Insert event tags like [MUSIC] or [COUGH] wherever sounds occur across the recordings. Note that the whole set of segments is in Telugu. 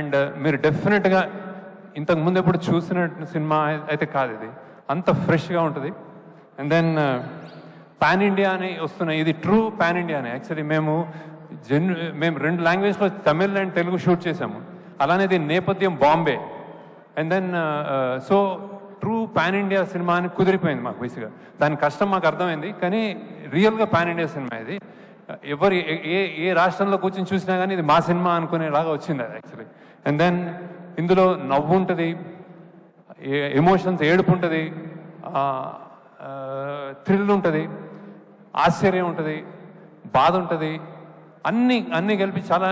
అండ్ మీరు డెఫినెట్గా ఇంతకు ముందు ఎప్పుడు చూసిన సినిమా అయితే కాదు ఇది. అంత ఫ్రెష్గా ఉంటుంది. అండ్ దెన్ పాన్ ఇండియా అని వస్తున్నాయి ఇది ట్రూ పాన్ ఇండియా అని యాక్చువల్లీ మేము జెన్ మేము రెండు లాంగ్వేజ్లో తమిళ్ అండ్ తెలుగు షూట్ చేసాము అలానే దీని నేపథ్యం Bombay. And then so true pan India cinema అని కుదిరిపోయింది మాకు బేసిక్గా. దాని కష్టం మాకు అర్థమైంది కానీ రియల్గా పాన్ ఇండియా సినిమా ఇది. ఎవరు ఏ- ఏ రాష్ట్రంలో కూర్చొని చూసినా కానీ ఇది మా సినిమా అనుకునేలాగా వచ్చింది అది యాక్చువల్లీ అండ్ దెన్ ఇందులో నవ్వు ఉంటుంది ఎమోషన్స్ ఏడుపు ఉంటుంది థ్రిల్ ఉంటుంది ఆశ్చర్యం ఉంటుంది బాధ ఉంటుంది అన్ని అన్ని కలిపి చాలా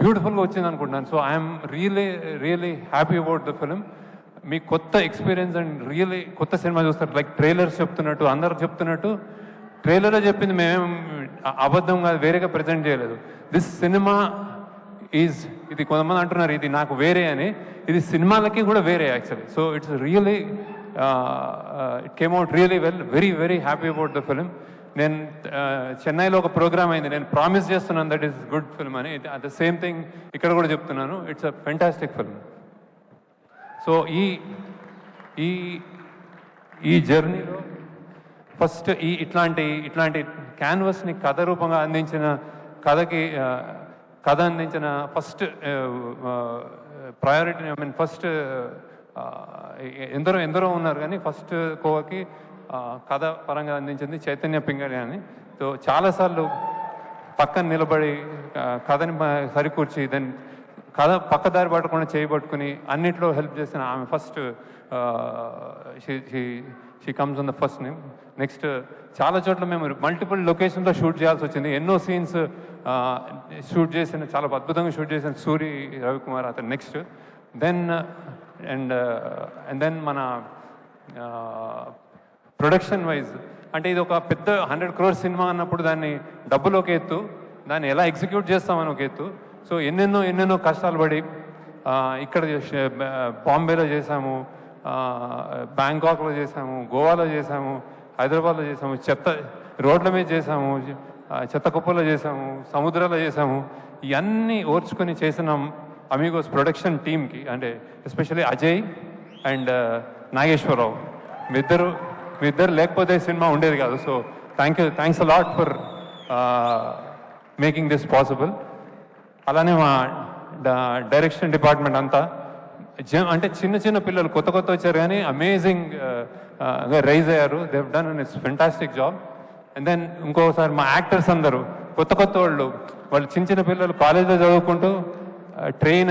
బ్యూటిఫుల్గా వచ్చింది అనుకుంటున్నాను. So I'm really really happy about the film మీ కొత్త ఎక్స్పీరియన్స్ అండ్ రియలీ కొత్త సినిమా చూస్తారు. లైక్ ట్రైలర్స్ చెప్తున్నట్టు అందరు చెప్తున్నట్టు ట్రైలర్లో చెప్పింది మేమేం అబద్ధం కాదు వేరేగా ప్రజెంట్ చేయలేదు. దిస్ సినిమా ఈజ్ ఇది కొంతమంది అంటున్నారు ఇది నాకు వేరే అని. ఇది సినిమాలకి కూడా వేరే actually so it's really it came out really well very very happy about the film నేను చెన్నైలో ఒక ప్రోగ్రామ్ అయింది. నేను ప్రామిస్ చేస్తున్నాను దట్ ఈస్ గుడ్ ఫిల్మ్ అని. అట్ ద సేమ్ థింగ్ ఇక్కడ కూడా చెప్తున్నాను. It's a fantastic film so ఈ ఈ ఈ జర్నీలో ఫస్ట్ ఈ ఇట్లాంటి ఇట్లాంటి క్యాన్వస్ని కథ రూపంగా అందించిన కథకి కథ అందించిన first priority I mean first ఎందరో ఎందరో ఉన్నారు కానీ ఫస్ట్ కోవకి కథ పరంగా అందించింది చైతన్య పింగళి అని. సో చాలాసార్లు పక్కన నిలబడి కథని సరికూర్చి దెన్ కథ పక్కదారి పట్టకుండా చేయబట్టుకుని అన్నిట్లో హెల్ప్ చేసిన ఆమె first she comes on the first name next చాలా చోట్ల మేము మల్టిపుల్ లొకేషన్లో షూట్ చేయాల్సి వచ్చింది. ఎన్నో సీన్స్ షూట్ చేసిన చాలా అద్భుతంగా షూట్ చేసిన సూరి రవికుమార్ అతను next then and and then మన ప్రొడక్షన్ వైజ్ అంటే ఇది ఒక పెద్ద హండ్రెడ్ క్రోర్ సినిమా అన్నప్పుడు దాన్ని డబ్బులు ఒక ఎత్తు దాన్ని ఎలా ఎగ్జిక్యూట్ చేస్తామని ఒక ఎత్తు సో ఎన్నెన్నో ఎన్నెన్నో కష్టాలు పడి ఇక్కడ చేసే- బాంబేలో చేసాము బ్యాంకాక్లో చేసాము గోవాలో చేసాము హైదరాబాద్లో చేసాము చెత్త రోడ్ల మీద చేసాము చెత్త కుప్పలో చేసాము సముద్రాల్లో చేసాము ఇవన్నీ ఓర్చుకొని చేసిన అమీగోస్ ప్రొడక్షన్ టీమ్కి అంటే ఎస్పెషల్లీ అజయ్ అండ్ నాగేశ్వరరావు. మీ ఇద్దరు మీ ఇద్దరు లేకపోతే సినిమా ఉండేది కాదు. So thank you thanks lot for making this possible. అలానే మా డైరెక్షన్ డిపార్ట్మెంట్ అంతా జ- అంటే చిన్న చిన్న పిల్లలు కొత్త కొత్త వచ్చారు కానీ అమేజింగ్ రైజ్ అయ్యారు. They've done it's fantastic job and then ఇంకోసారి మా యాక్టర్స్ అందరూ కొత్త కొత్త వాళ్ళు వాళ్ళు చిన్న చిన్న పిల్లలు కాలేజ్లో చదువుకుంటూ ట్రైన్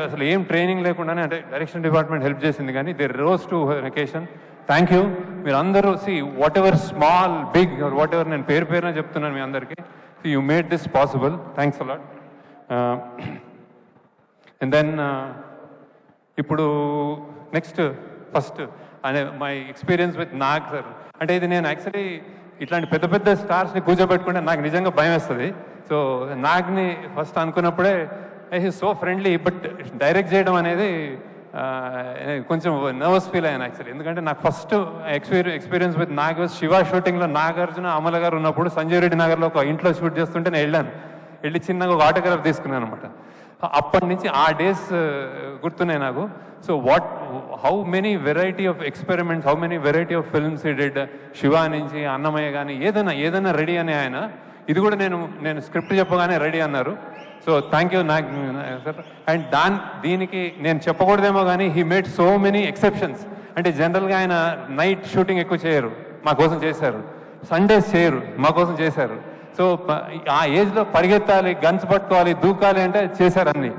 అసలు ఏం ట్రైనింగ్ లేకుండానే అంటే డైరెక్షన్ డిపార్ట్మెంట్ హెల్ప్ చేసింది కానీ they rose to vacation thank you మీరు అందరూ see whatever small big whatever నేను పేరు పేరున చెప్తున్నాను మీ అందరికీ you made this possible thanks a lot and then ఇప్పుడు నెక్స్ట్ ఫస్ట్ అనే my experience with Nag sir అంటే ఇది నేను యాక్చువల్లీ ఇట్లాంటి పెద్ద పెద్ద స్టార్స్ని కూర్చోబెట్టుకుంటే నాకు నిజంగా భయం వేస్తుంది. సో నాగ్ని first అనుకున్నప్పుడే I so friendly but direct చేయడం అనేది కొంచెం నర్వస్ ఫీల్ అయ్యాను యాక్చువల్లీ ఎందుకంటే నాకు first experience experience with Nag Shiva షూటింగ్లో నాగార్జున అమల గారు ఉన్నప్పుడు సంజయ్ రెడ్డి నగర్లో ఒక ఇంట్లో షూట్ చేస్తుంటే నేను వెళ్ళాను. వెళ్ళి చిన్నగా ఒక ఆటోగ్రాఫ్ తీసుకున్నాను అనమాట అప్పటి నుంచి ఆ డేస్ గుర్తున్నాయి నాకు. So what how many variety of experiments how many variety of films did Shiva నుంచి అన్నమయ్య కానీ ఏదైనా ఏదైనా రెడీ అని ఆయన. ఇది కూడా నేను నేను స్క్రిప్ట్ చెప్పగానే రెడీ అన్నారు. సో థ్యాంక్ యూ నాకు సార్ అండ్ దాని దీనికి నేను చెప్పకూడదేమో కానీ he made so many exceptions అంటే జనరల్గా ఆయన నైట్ షూటింగ్ ఎక్కువ చేయరు. మా కోసం చేశారు. సండేస్ చేయరు. మా కోసం చేశారు. సో ఆ ఏజ్లో పరిగెత్తాలి గన్స్ పట్టుకోవాలి దూకాలి అంటే చేశారు అన్ని.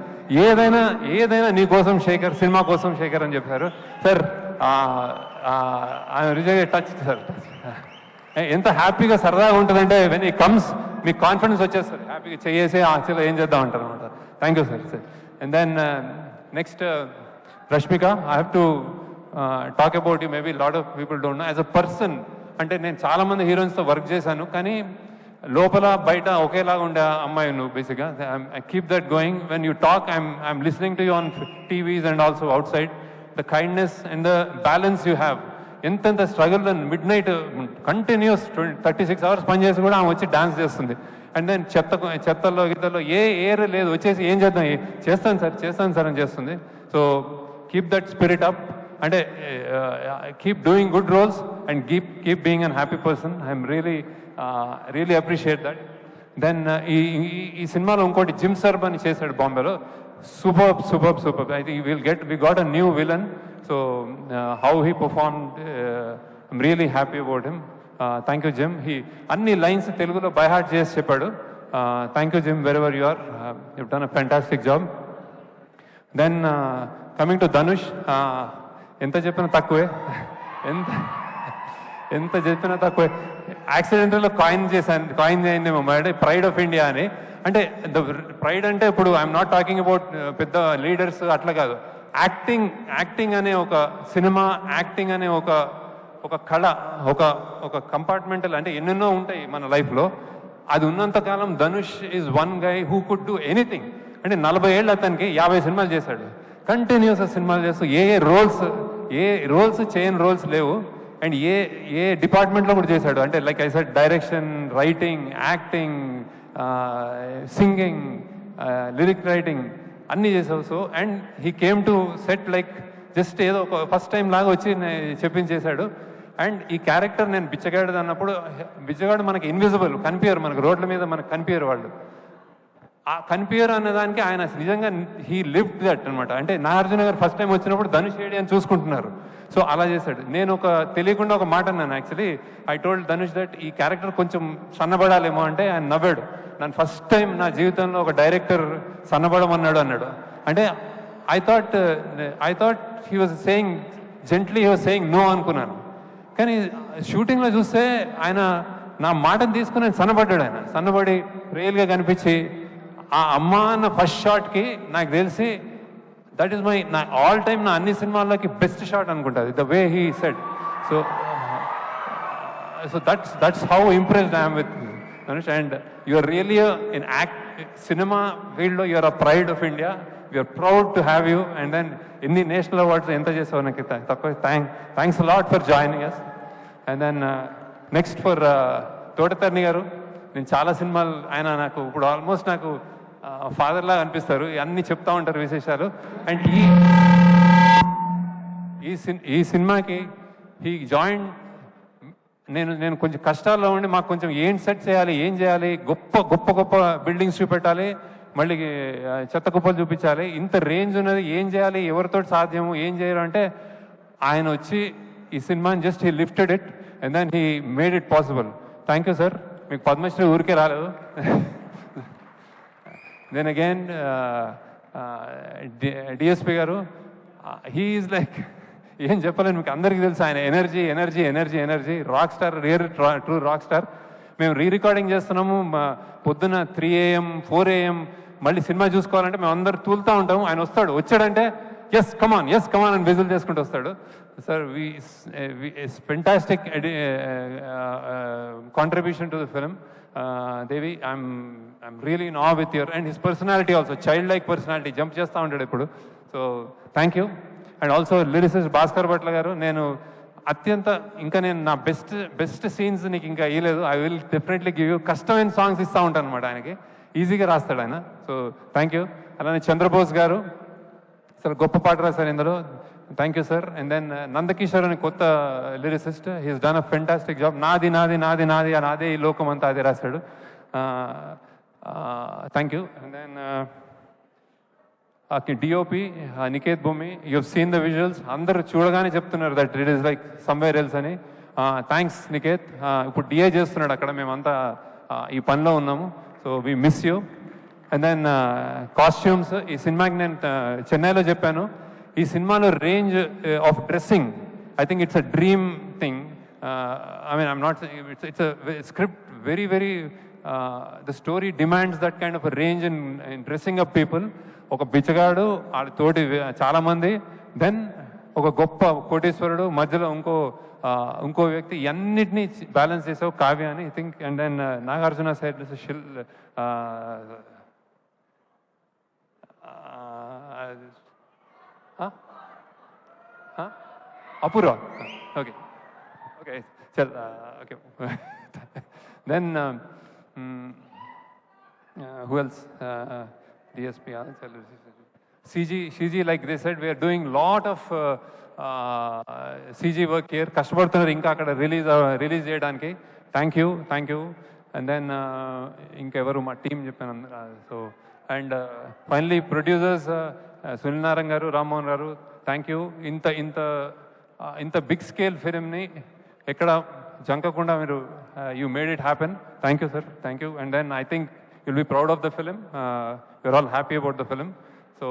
ఏదైనా ఏదైనా నీ కోసం శేఖర్ సినిమా కోసం శేఖర్ అని చెప్పారు. Sir reserve touch sir. ఎంత హ్యాపీగా సరదాగా ఉంటుందంటే వెన్ ఈ కమ్స్ మీకు కాన్ఫిడెన్స్ వచ్చేస్తారు హ్యాపీగా చేసే ఆశలో ఏం చేద్దాం అంటారు అనమాట thank you sir sir and then next Rashmika I have to talk about you maybe lot of people don't know as a person అంటే నేను చాలా మంది హీరోయిన్స్తో వర్క్ చేశాను కానీ లోపల బయట ఒకేలాగా ఉండే అమ్మాయి నువ్వు బేసిక్గా I keep that going when you talk I'm I'm listening to you on TVs and also outside the kindness and the balance you have ఎంతెంత struggle midnight continuous thirty six hours పనిచేసి కూడా ఆమె వచ్చి డాన్స్ చేస్తుంది. అండ్ దెన్ చెత్త చెత్తల్లో గిత్తల్లో ఏ ఏర్ లేదు. వచ్చేసి ఏం చేద్దాం? చేస్తాను సార్ చేస్తాను సార్ అని చేస్తుంది. So keep that spirit up అంటే keep doing good roles and keep keep being an happy person I'm really really appreciate that then ఈ ఈ- సినిమాలో ఇంకోటి జిమ్ సర్బ్ అని చేశాడు బాంబేలో super super super I think will get we got a new villain so how he perform I'm really happy about him thank you Jim he అన్ని లైన్స్ తెలుగులో బై హార్ట్ చేసి చెప్పాడు. Thank you Jim wherever you are you done a fantastic job then coming to Dhanush ఎంత చెప్పినా తక్కువే. ఎంత ఎంత చెప్పినా తక్కువే. యాక్సిడెంటల్లో కాయిన్ చేశాను కాయిన్ అయిందేమో అంటే ప్రైడ్ ఆఫ్ ఇండియా అని. అంటే ద ప్రైడ్ అంటే ఇప్పుడు ఐఎమ్ నాట్ టాకింగ్ అబౌట్ పెద్ద లీడర్స్ అట్లా కాదు. యాక్టింగ్ యాక్టింగ్ అనే ఒక సినిమా యాక్టింగ్ అనే ఒక ఒక కళ ఒక ఒక కంపార్ట్మెంటల్ అంటే ఎన్నెన్నో ఉంటాయి మన లైఫ్లో. అది ఉన్నంత కాలం Dhanush is one guy who could do anything అంటే నలభై ఏళ్ళు అతనికి యాభై సినిమాలు చేశాడు. కంటిన్యూస్ సినిమాలు చేస్తూ ఏ ఏ రోల్స్ ఏ రోల్స్ చేయని రోల్స్ లేవు. అండ్ ఏ ఏ డిపార్ట్మెంట్లో కూడా చేశాడు. అంటే like I said direction writing acting singing lyric writing అన్నీ చేసావు so and he came to set like just ఏదో ఒక ఫస్ట్ టైం లాగా వచ్చి చెప్పించేశాడు. అండ్ ఈ క్యారెక్టర్ నేను బిచ్చగాడు అన్నప్పుడు బిచ్చగాడు మనకి ఇన్విజిబుల్ కనిపించరు మనకు. రోడ్ల మీద మనకు కనిపించరు వాళ్ళు. ఆ కనిపించరు అన్నదానికి దానికి ఆయన నిజంగా హీ లిఫ్ట్ దట్ అనమాట అంటే నాగార్జున గారు ఫస్ట్ టైం వచ్చినప్పుడు ధనుష్ ఏడి అని చూసుకుంటున్నారు. సో అలా చేశాడు. నేను ఒక తెలియకుండా ఒక మాట అన్నాను actually I told Dhanush that ఈ క్యారెక్టర్ కొంచెం సన్నబడాలేమో అంటే ఆయన నవ్వాడు. నన్ను ఫస్ట్ టైం నా జీవితంలో ఒక డైరెక్టర్ సన్నబడమన్నాడు అన్నాడు. అంటే I thought I thought he was saying gently he was saying no అనుకున్నాను. కానీ షూటింగ్లో చూస్తే ఆయన నా మాటను తీసుకుని సన్నబడ్డాడు ఆయన. సన్నబడి రియల్గా కనిపించి ఆ అమ్మ అన్న ఫస్ట్ షాట్కి నాకు తెలిసి దట్ ఈస్ మై నా ఆల్ టైమ్ నా అన్ని సినిమాల్లోకి బెస్ట్ షాట్ అనుకుంటుంది the way he said so so that's that's how impressed I'm with Dhanush and you're really in act cinema ఫీల్డ్లో you're a pride of India we're proud to have you and then ఎన్ని నేషనల్ అవార్డ్స్ ఎంత చేసావు నాకు తక్కువ thank thanks lot for joining us and then next for Thotatharani garu. నేను చాలా సినిమాలు ఆయన నాకు ఇప్పుడు ఆల్మోస్ట్ నాకు ఫాదర్లా అనిపిస్తారు. అన్ని చెప్తా ఉంటారు విశేషాలు. అండ్ ఈ ఈ సిన్ ఈ సినిమాకి ఈ జాయింట్ నేను నేను కొంచెం కష్టాల్లో ఉండి మాకు కొంచెం ఏం సెట్ చేయాలి ఏం చేయాలి గొప్ప గొప్ప గొప్ప బిల్డింగ్స్ చూపెట్టాలి మళ్ళీ చెత్త కుప్పలు చూపించాలి ఇంత రేంజ్ ఉన్నది ఏం చేయాలి ఎవరితో సాధ్యము ఏం చేయరు అంటే ఆయన వచ్చి ఈ సినిమాని just he lifted it and then he made it possible thank you sir మీకు పద్మశ్రీ ఊరికే రాలేదు. Then again DSP garu uh, he's like [LAUGHS] ఏం చెప్పలేను మీకు అందరికీ తెలుసు ఆయన energy energy energy energy rock star real true rock star మేము రీ రికార్డింగ్ చేస్తున్నాము పొద్దున త్రీ ఏఎం ఫోర్ ఏఎం మళ్ళీ సినిమా చూసుకోవాలంటే మేము అందరు తూలుతూ ఉంటాము. ఆయన వస్తాడు. వచ్చాడంటే yes come on yes come on అని విజిల్ చేసుకుంటూ వస్తాడు. Sir we fantastic contribution to the film Devi I'm I'm really నా with your and his personality also child like personality jump చేస్తూ ఉంటాడు ఇప్పుడు. So thank you and also lyricist Bhaskar Bhatla garu నేను అత్యంత ఇంకా నేను నా బెస్ట్ బెస్ట్ సీన్స్ నీకు ఇంకా ఇవ్వలేదు I will definitely give you కష్టమైన సాంగ్స్ ఇస్తూ ఉంటాను అనమాట ఆయనకి. ఈజీగా రాస్తాడు ఆయన. సో థ్యాంక్ యూ అలానే చంద్రబోస్ గారు అసలు గొప్ప పాట రాశారు ఇందులో. Thank you sir and then Nandakishore అని కొత్త lyricist he's done a fantastic job నాది నాది నాది నాది నాదే ఈ లోకం అంతా అదే రాశాడు. Thank you and then DOP Niket Bhoomi you seen the visuals అందరూ చూడగానే చెప్తున్నారు that it is like somewhere else అని. Uh, thanks Niket. Uh, ఇప్పుడు డిఏ చేస్తున్నాడు అక్కడ. మేమంతా uh, ఈ పనిలో ఉన్నాము. So we miss you and then costumes ఈ సినిమాకి నేను చెన్నైలో చెప్పాను. ఈ సినిమాలో range of dressing I think it's a dream thing I mean I'm not it's it's script very very the story demands that kind of range in in dressing up people ఒక బిచ్చగాడు వాళ్ళ తోటి చాలామంది దెన్ ఒక గొప్ప కోటేశ్వరుడు మధ్యలో ఇంకో ఇంకో వ్యక్తి అన్నిటినీ బ్యాలెన్స్ చేసావు కావ్య అని I think and then Nagarjuna side షిల్ Apurva okay okay చల్ okay [LAUGHS] then who else? Uh, DSP, CG, CG, like they said, we are doing lot of uh, uh, CG work here. కష్టపడుతున్నారు ఇంకా అక్కడ రిలీజ్ రిలీజ్ చేయడానికి thank you thank you and then ఇంకెవరు మా టీం చెప్పాను so and finally producers Sunil Narayana garu Rammohan garu thank you ఇంత ఇంత ఇంత బిగ్ స్కేల్ ఫిలింని ఎక్కడ జంకకుండా మీరు you made it happen thank you sir thank you and then I think you'll be proud of the film you're all happy about the film so